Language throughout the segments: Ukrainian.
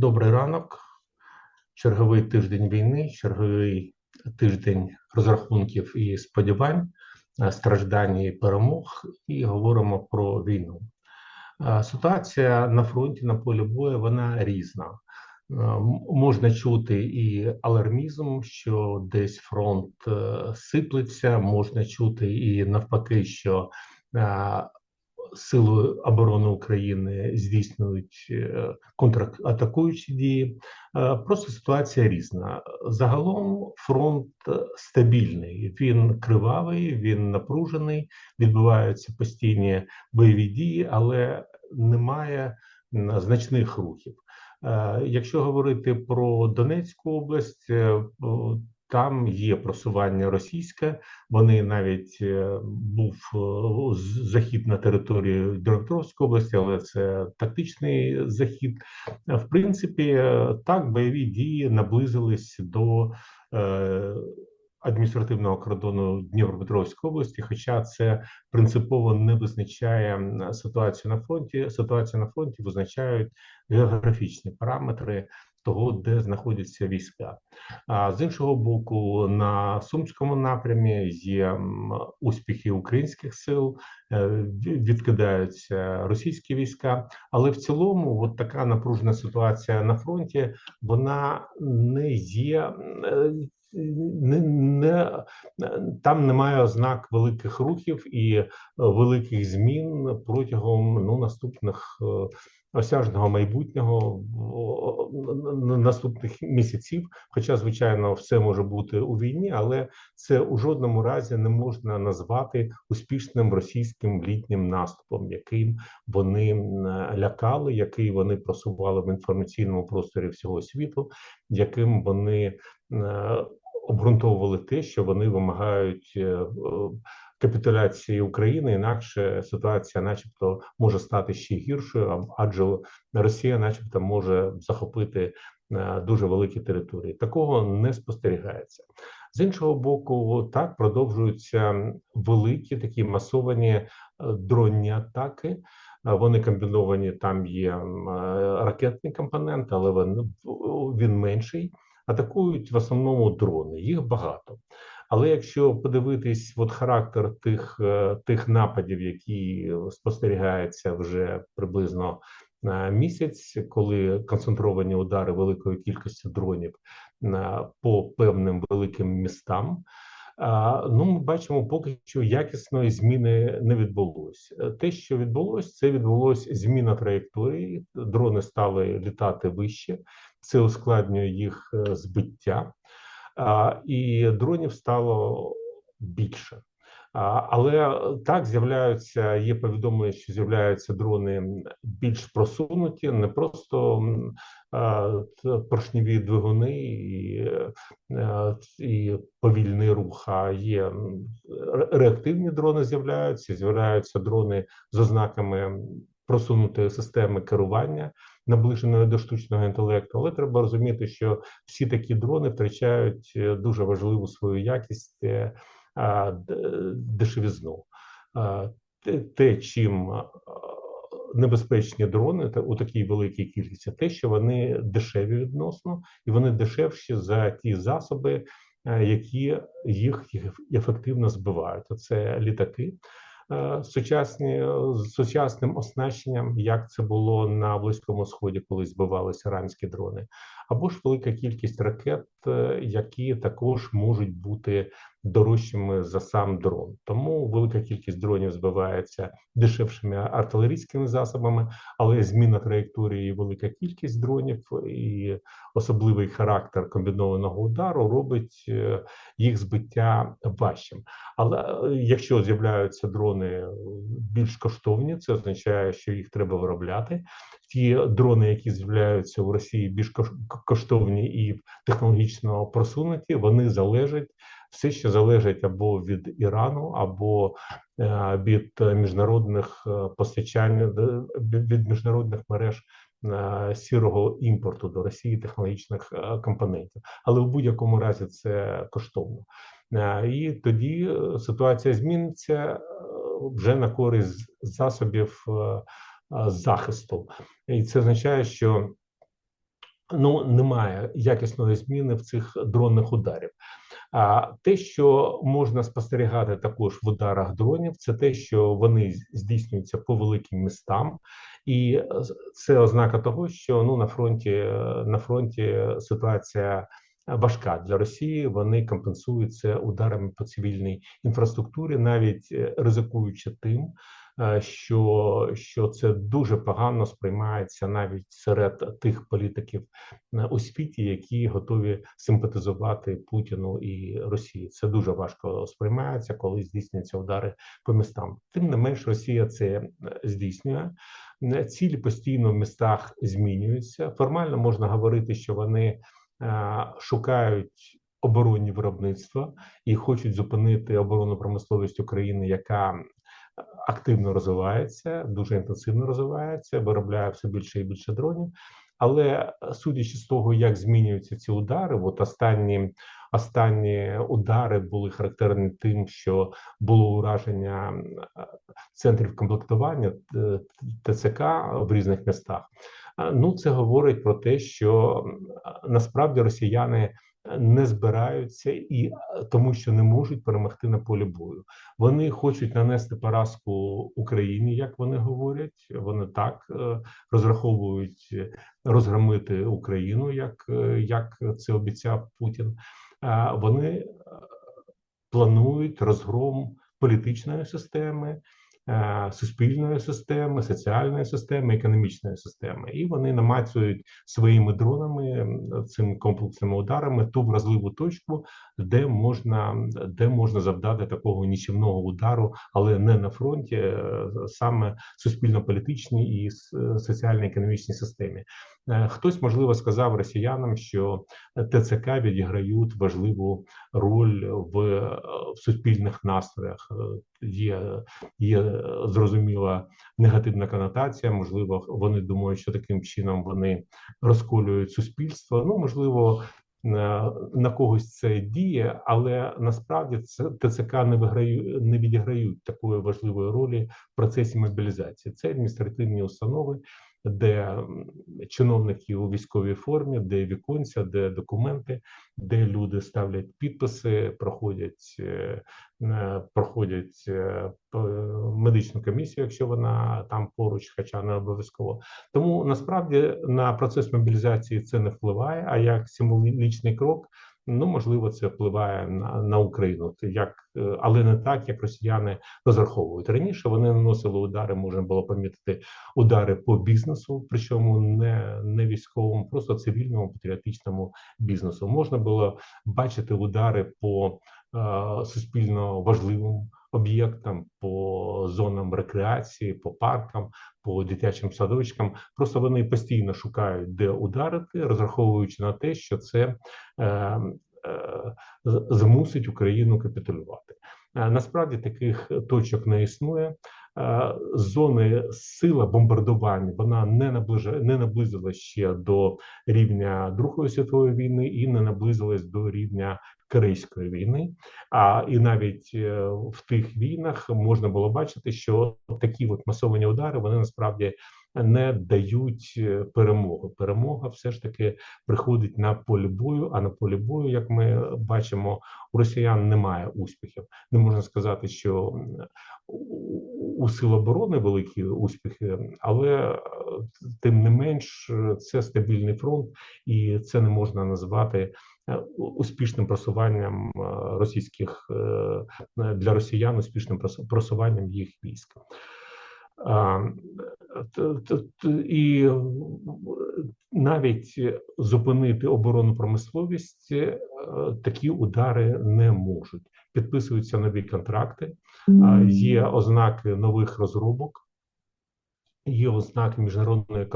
Добрий ранок. Черговий тиждень війни, черговий тиждень розрахунків і сподівань, е, страждань і перемог, і говоримо про війну. Е, Ситуація на фронті на полі бою вона різна. Е, Можна чути і алармізм, що десь фронт сиплеться, можна чути і навпаки, що Сили оборони України здійснюють е, контратакуючі дії. Е, Просто ситуація різна. Загалом фронт стабільний, він кривавий, він напружений, відбуваються постійні бойові дії, але немає значних рухів. Е, Якщо говорити про Донецьку область, там є просування російське. Вони навіть е, був е, захід на територію Дніпровської області, але це тактичний захід. Е, В принципі, так бойові дії наблизились до адміністративного кордону Дніпропетровської області, хоча це принципово не визначає ситуацію на фронті. Ситуацію на фронті визначають географічні параметри того, де знаходяться війська. А з іншого боку, на сумському напрямі є успіхи українських сил, е, відкидаються російські війська. Але в цілому, от така напружена ситуація на фронті, вона не є. е, Не, не там немає ознак великих рухів і е, великих змін протягом ну наступних осяжного майбутнього наступних місяців. Хоча, звичайно, все може бути у війні, але це у жодному разі не можна назвати успішним російським літнім наступом, яким вони лякали, який вони просували в інформаційному просторі всього світу, яким вони е, обґрунтовували те, що вони вимагають е, капітуляції України, інакше ситуація, начебто, може стати ще гіршою, адже Росія, начебто, може захопити е, дуже великі території. Такого не спостерігається. З іншого боку, так продовжуються великі такі масовані е, дронні атаки. Е, Вони комбіновані. Там є ракетний компонент, але він менший. Атакують в основному дрони. Їх багато. Але якщо подивитись, от характер тих, е, тих нападів, які спостерігаються вже приблизно е, місяць, коли концентровані удари великої кількості дронів е, по певним великим містам. Ну, ми бачимо, поки що якісної зміни не відбулося. Е, Те, що відбулося, це відбулося зміна траєкторії. Дрони стали літати вище, це ускладнює їх збиття, і дронів стало більше. Але так з'являються, є повідомлення, що з'являються дрони більш просунуті, не просто поршневі двигуни і, е, і повільний рух, а є реактивні дрони з'являються, з'являються дрони з ознаками просунутої системи керування, наближеної до штучного інтелекту. Але треба розуміти, що всі такі дрони втрачають е, дуже важливу свою якість. е, дешевізну. Те, чим небезпечні дрони та у такій великій кількості, те, що вони дешеві відносно, і вони дешевші за ті засоби, е, які їх ефективно збивають. Це літаки. Е, Сучасні е, з сучасним оснащенням, як це було на близькому сході, коли збивалися іранські дрони, або ж велика кількість ракет, е, які також можуть бути дорожчими за сам дрон. Тому велика кількість дронів збивається дешевшими артилерійськими засобами, але зміна траєкторії, і велика кількість дронів і особливий характер комбінованого удару робить е, їх збиття важчим. Але е, якщо з'являються дрони більш коштовні, це означає, що їх треба виробляти. Ті дрони, які з'являються у Росії, більш коштовні і технологічно просунуті, вони залежать все ще залежить або від Ірану, або е, від міжнародних е, постачань е, від міжнародних мереж сірого імпорту до Росії технологічних компонентів. Але в будь-якому разі це коштовно. І тоді ситуація зміниться вже на користь засобів захисту, і це означає, що ну немає якісної зміни в цих дронних ударів. А те, що можна спостерігати також в ударах дронів, це те, що вони здійснюються по великим містам, і це ознака того, що ну на фронті на фронті ситуація важка для Росії. Вони компенсують це ударами по цивільній інфраструктурі, навіть е, ризикуючи тим, е, що що це дуже погано сприймається навіть серед тих політиків е, у світі, які готові симпатизувати Путіну і Росії. Це дуже важко сприймається, коли здійснюються удари по містам. Тим не менш, Росія це здійснює. Цілі постійно в містах змінюються. Формально можна говорити, що вони. Е, шукають оборонні виробництва і хочуть зупинити оборонну промисловість України, яка активно розвивається, дуже інтенсивно розвивається, виробляє все більше і більше дронів. Але судячи з того, як змінюються ці удари, от останні останні удари були характерні тим, що було ураження центрів комплектування е, ТЦК в різних містах. Ну, це говорить про те, що насправді росіяни не збираються і тому, що не можуть перемогти на полі бою. Вони хочуть нанести поразку Україні, як вони говорять. Вони так е, розраховують розгромити Україну, як, е, як це обіцяв Путін. Вони е, планують розгром політичної системи. Е, суспільної системи, соціальної системи, економічної системи, і вони намацують своїми дронами цими комплексними ударами ту вразливу точку, де можна де можна завдати такого нічівного удару, але не на фронті, е, саме суспільно-політичній і соціально-економічній системі. Е, хтось можливо сказав росіянам, що ТЦК відіграють важливу роль в, в суспільних настроях. Є є зрозуміла негативна конотація. Можливо, вони думають, що таким чином вони розколюють суспільство. Ну можливо, на когось це діє, але насправді це ТЦК не виграють, не відіграють такої важливої ролі в процесі мобілізації. Це адміністративні установи, де чиновники у військовій формі, де віконця, де документи, де люди ставлять підписи, проходять е, е, проходять е, медичну комісію, якщо вона там поруч, хоча не обов'язково. Тому насправді на процес мобілізації це не впливає. А як символічний крок Ну можливо, це впливає на на Україну, як е, але не так, як росіяни розраховують раніше. Вони наносили удари. Можна було помітити удари по бізнесу, причому не не військовому, просто цивільному патріотичному бізнесу. Можна було бачити удари по е, суспільно важливим об'єктам, по зонам рекреації, по паркам, по дитячим садочкам. Просто вони постійно шукають, де ударити, розраховуючи на те, що це е, е, змусить Україну капітулювати. Е, насправді таких точок не існує. Е, зони сила бомбардувань вона не наближає, не наблизилась ще до рівня Другої світової війни і не наблизилась до рівня Корейської війни. А і навіть е, в тих війнах можна було бачити, що такі от масовані удари вони насправді не дають е, перемоги. Перемога все ж таки приходить на полі бою. А на полі бою, як ми бачимо, у росіян немає успіхів. Не можна сказати, що у сил оборони великі успіхи, але е, тим не менш це стабільний фронт, і це не можна назвати Е, успішним просуванням е, російських е, для росіян, успішним просуванням їх військ. І навіть зупинити оборонну промисловість такі удари не можуть. Підписуються нові контракти, є ознаки нових розробок є ознаки міжнародної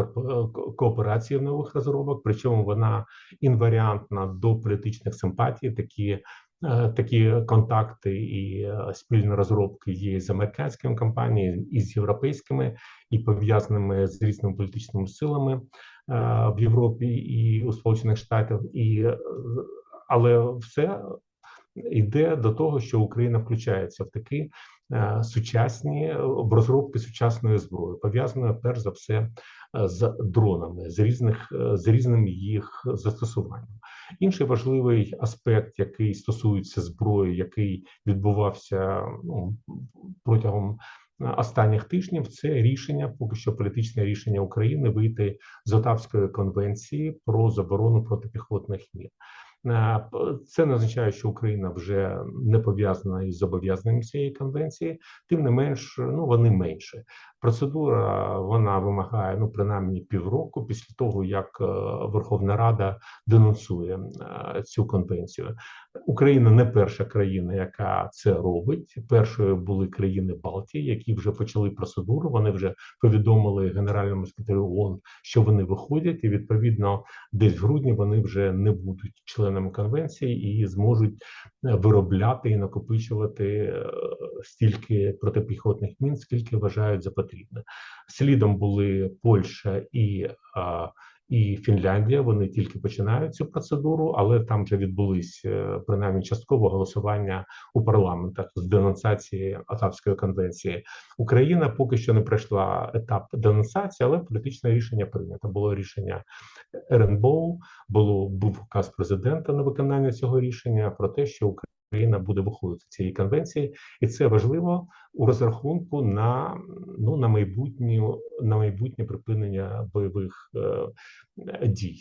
кооперації в нових розробок, причому вона інваріантна до політичних симпатій. Такі е, такі контакти і е, спільні розробки є з американськими компаніями і з європейськими, і пов'язаними з різними політичними силами е, в Європі і у Сполучених Штатах, і але все йде до того, що Україна включається в такі е, сучасні в розробки сучасної зброї, пов'язаної перш за все е, з дронами, з різних е, з різним їх застосуванням. Інший важливий аспект, який стосується зброї, який відбувався ну, протягом останніх тижнів, це рішення, поки що політичне рішення України вийти з Отавської конвенції про заборону протипіхотних мін. Е, це не означає, що Україна вже не пов'язана із зобов'язанням цієї конвенції, тим не менш, ну вони менше. Процедура вона вимагає ну принаймні півроку після того, як е, Верховна Рада денонсує е, цю конвенцію. Україна не перша країна, яка це робить. Першою були країни Балтії, які вже почали процедуру. Вони вже повідомили генеральному секретарю ООН, що вони виходять, і відповідно, десь в грудні вони вже не будуть членами конвенції і зможуть е, виробляти і накопичувати стільки протипіхотних мін, скільки вважають за потрібне потрібне. Слідом були Польща і і Фінляндія. Вони тільки починають цю процедуру, але там вже відбулись е, принаймні частково голосування у парламентах з денонсації Атавської конвенції. Україна поки що не пройшла етап денонсації, але політичне рішення прийнято. Було рішення РНБО, було був указ президента на виконання цього рішення про те, що Україна Україна буде виходити цієї конвенції, і це важливо у розрахунку на ну на майбутнє на майбутнє припинення бойових е, дій.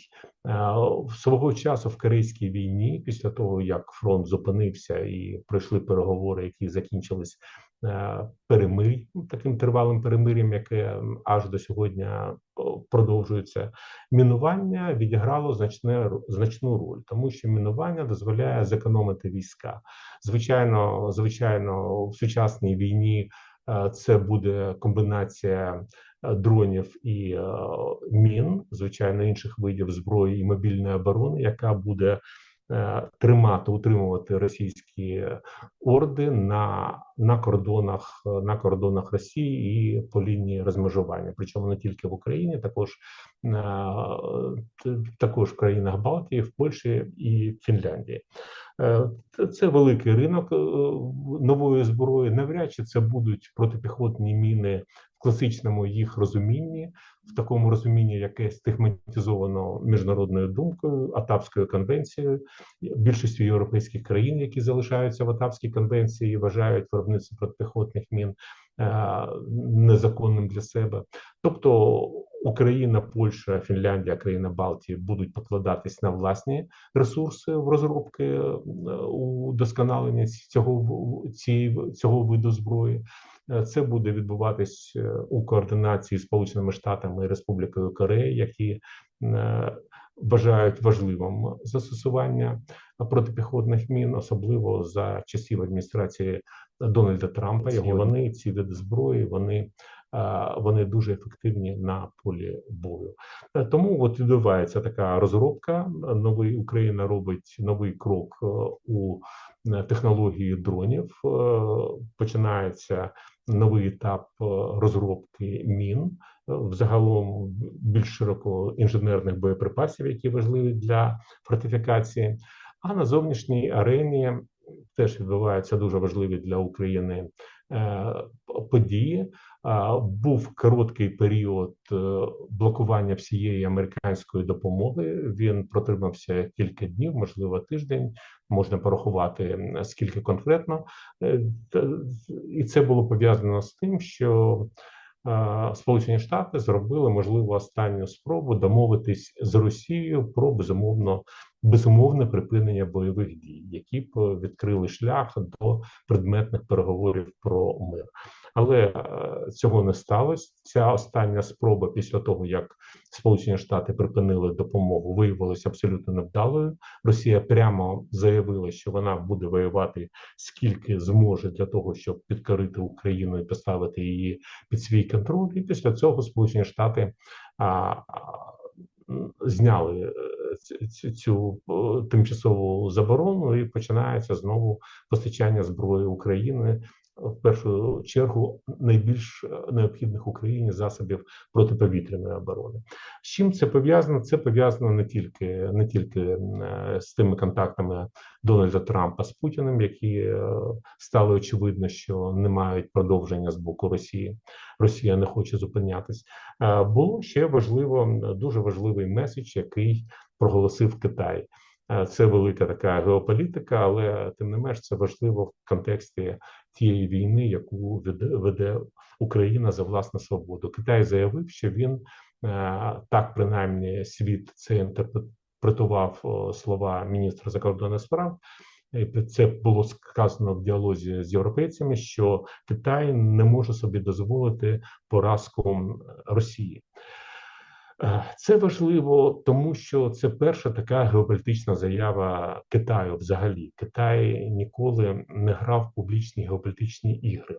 Е, свого часу в Корейській війні, після того як фронт зупинився і пройшли переговори, які закінчились Е, перемир, таким тривалим перемир'ям, яке аж до сьогодні продовжується. Мінування відіграло значне значну роль, тому що мінування дозволяє зекономити війська. Звичайно, звичайно, в сучасній війні е, це буде комбінація. Е, дронів і мін, звичайно, інших видів зброї і мобільної оборони, яка буде Е, тримати, утримувати російські орди на на кордонах на кордонах Росії і по лінії розмежування. Причому не тільки в Україні, також е, також в країнах Балтії, в Польщі і Фінляндії. Е, це великий ринок нової зброї. Навряд чи це будуть протипіхотні міни класичному їх розумінні, в такому розумінні, яке стигматизовано міжнародною думкою, Атапською конвенцією, більшістю європейських країн, які залишаються в Атапській конвенції, вважають виробництво протипіхотних мін е, незаконним для себе. Тобто Україна, Польща, Фінляндія, країна Балтії будуть покладатись на власні ресурси в розробки е, у досконалення цього цього виду зброї. Е, це буде відбуватись е, у координації з Сполученими Штатами і Республікою Корея, які е, вважають важливим застосування протипіхотних мін, особливо за часів адміністрації Дональда Трампа. Його вони ці види зброї вони. Вони дуже ефективні на полі бою, тому от відбувається така розробка. Новий Україна робить новий крок у технології дронів. Починається новий етап е, розробки мін, е, взагалом більш широко інженерних боєприпасів, які важливі для фортифікації. А на зовнішній арені теж відбуваються дуже важливі для України події. Був короткий період блокування всієї американської допомоги. Він протримався кілька днів, можливо, тиждень можна порахувати скільки конкретно, е, і це було пов'язано з тим, що Сполучені Штати зробили можливо останню спробу домовитись з Росією про безумовно безумовне припинення бойових дій, які б відкрили шлях до предметних переговорів про мир. Але е, цього не сталося. Ця остання спроба після того, як Сполучені Штати припинили допомогу, виявилася абсолютно невдалою. Росія прямо заявила, що вона буде воювати скільки зможе для того, щоб підкорити Україну і поставити її під свій контроль. І після цього Сполучені Штати а, зняли е, цю, цю тимчасову заборону і починається знову постачання зброї України в першу чергу найбільш е, необхідних Україні засобів протиповітряної оборони. З чим це пов'язано? Це пов'язано не тільки не тільки е, з тими контактами Дональда Трампа з Путіним, які е, стали очевидно, що не мають продовження з боку Росії. Росія не хоче зупинятись. Е, Було ще важливо дуже важливий меседж, який проголосив Китай. Е, Це велика така геополітика, але тим не менш це важливо в контексті тієї війни, яку веде, веде Україна за власну свободу. Китай заявив, що він е, так принаймні світ це інтерпретував слова міністра закордонних справ. Це було сказано в діалозі з європейцями, що Китай не може собі дозволити поразку Росії. Е, Це важливо, тому що це перша така геополітична заява Китаю. Взагалі, Китай ніколи не грав публічні геополітичні ігри.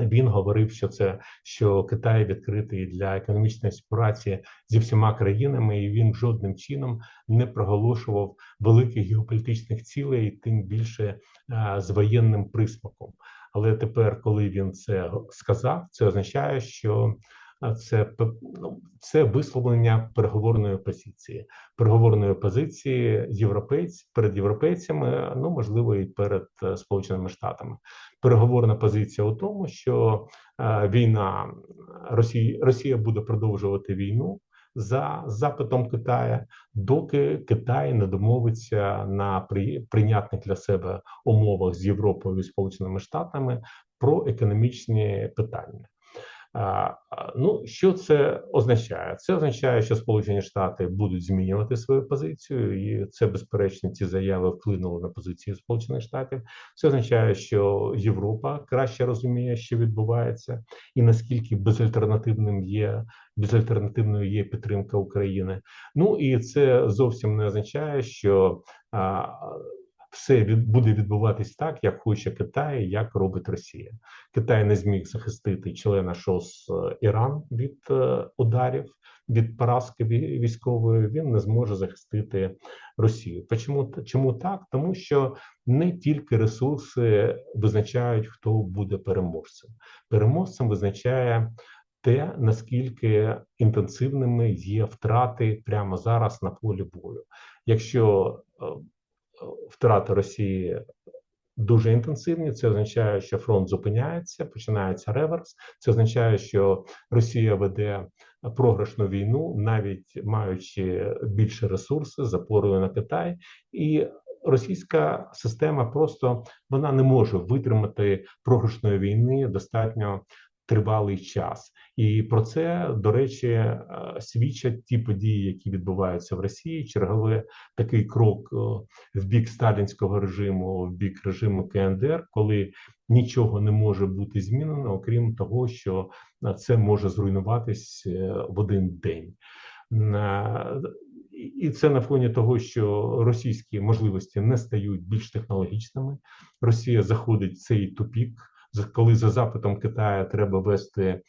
Він говорив, що це що Китай відкритий для економічної співпраці зі всіма країнами, і він жодним чином не проголошував великих геополітичних цілей, тим більше а, з воєнним присмаком. Але тепер, коли він це сказав, це означає, що це ну, це висловлення переговорної позиції, переговорної позиції європейць перед європейцями, ну можливо, і перед е, Сполученими Штатами переговорна позиція у тому, що е, війна Росії Росія буде продовжувати війну за запитом Китая, доки Китай не домовиться на при, прийнятних для себе умовах з Європою і Сполученими Штатами про економічні питання. Ну, що це означає? Це означає, що Сполучені Штати будуть змінювати свою позицію, і це безперечно ці заяви вплинули на позицію Сполучених Штатів. Це означає, що Європа краще розуміє, що відбувається, і наскільки безальтернативним є безальтернативною є підтримка України. Ну і це зовсім не означає, що все від, буде відбуватись так, як хоче Китай, як робить Росія. Китай не зміг захистити члена ШОС е, Іран від е, ударів, від поразки військової. Він не зможе захистити Росію. Чому чому так? Тому що не тільки ресурси визначають, хто буде переможцем. Переможцем визначає те, наскільки інтенсивними є втрати прямо зараз на полі бою. Якщо е, втрати Росії дуже інтенсивні, це означає, що фронт зупиняється, починається реверс. Це означає, що Росія веде програшну війну, навіть маючи більше ресурси, запорою на Китай і. Російська система просто вона не може витримати програшної війни достатньо тривалий час, і про це до речі е, свідчать ті події, які відбуваються в Росії. Чергове такий крок е, в бік сталінського режиму, в бік режиму КНДР, коли нічого не може бути змінено, окрім того, що е, це може зруйнуватись в один день. І це на фоні того, що російські можливості не стають більш технологічними. Росія заходить в цей тупік, коли за запитом Китаю треба вести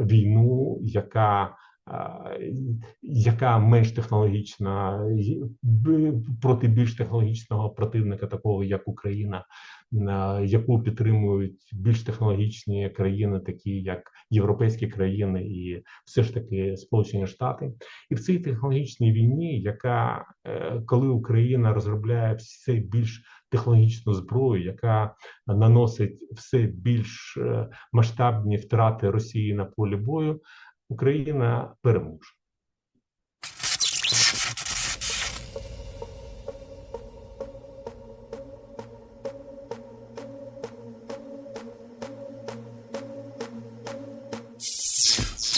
війну, яка яка менш технологічна проти більш технологічного противника, такого як Україна, на яку підтримують більш технологічні країни, такі як європейські країни, і все ж таки Сполучені Штати, і в цій технологічній війні, яка е, коли Україна розробляє все більш технологічну зброю, яка наносить все більш е, масштабні втрати Росії на полі бою, Україна переможе.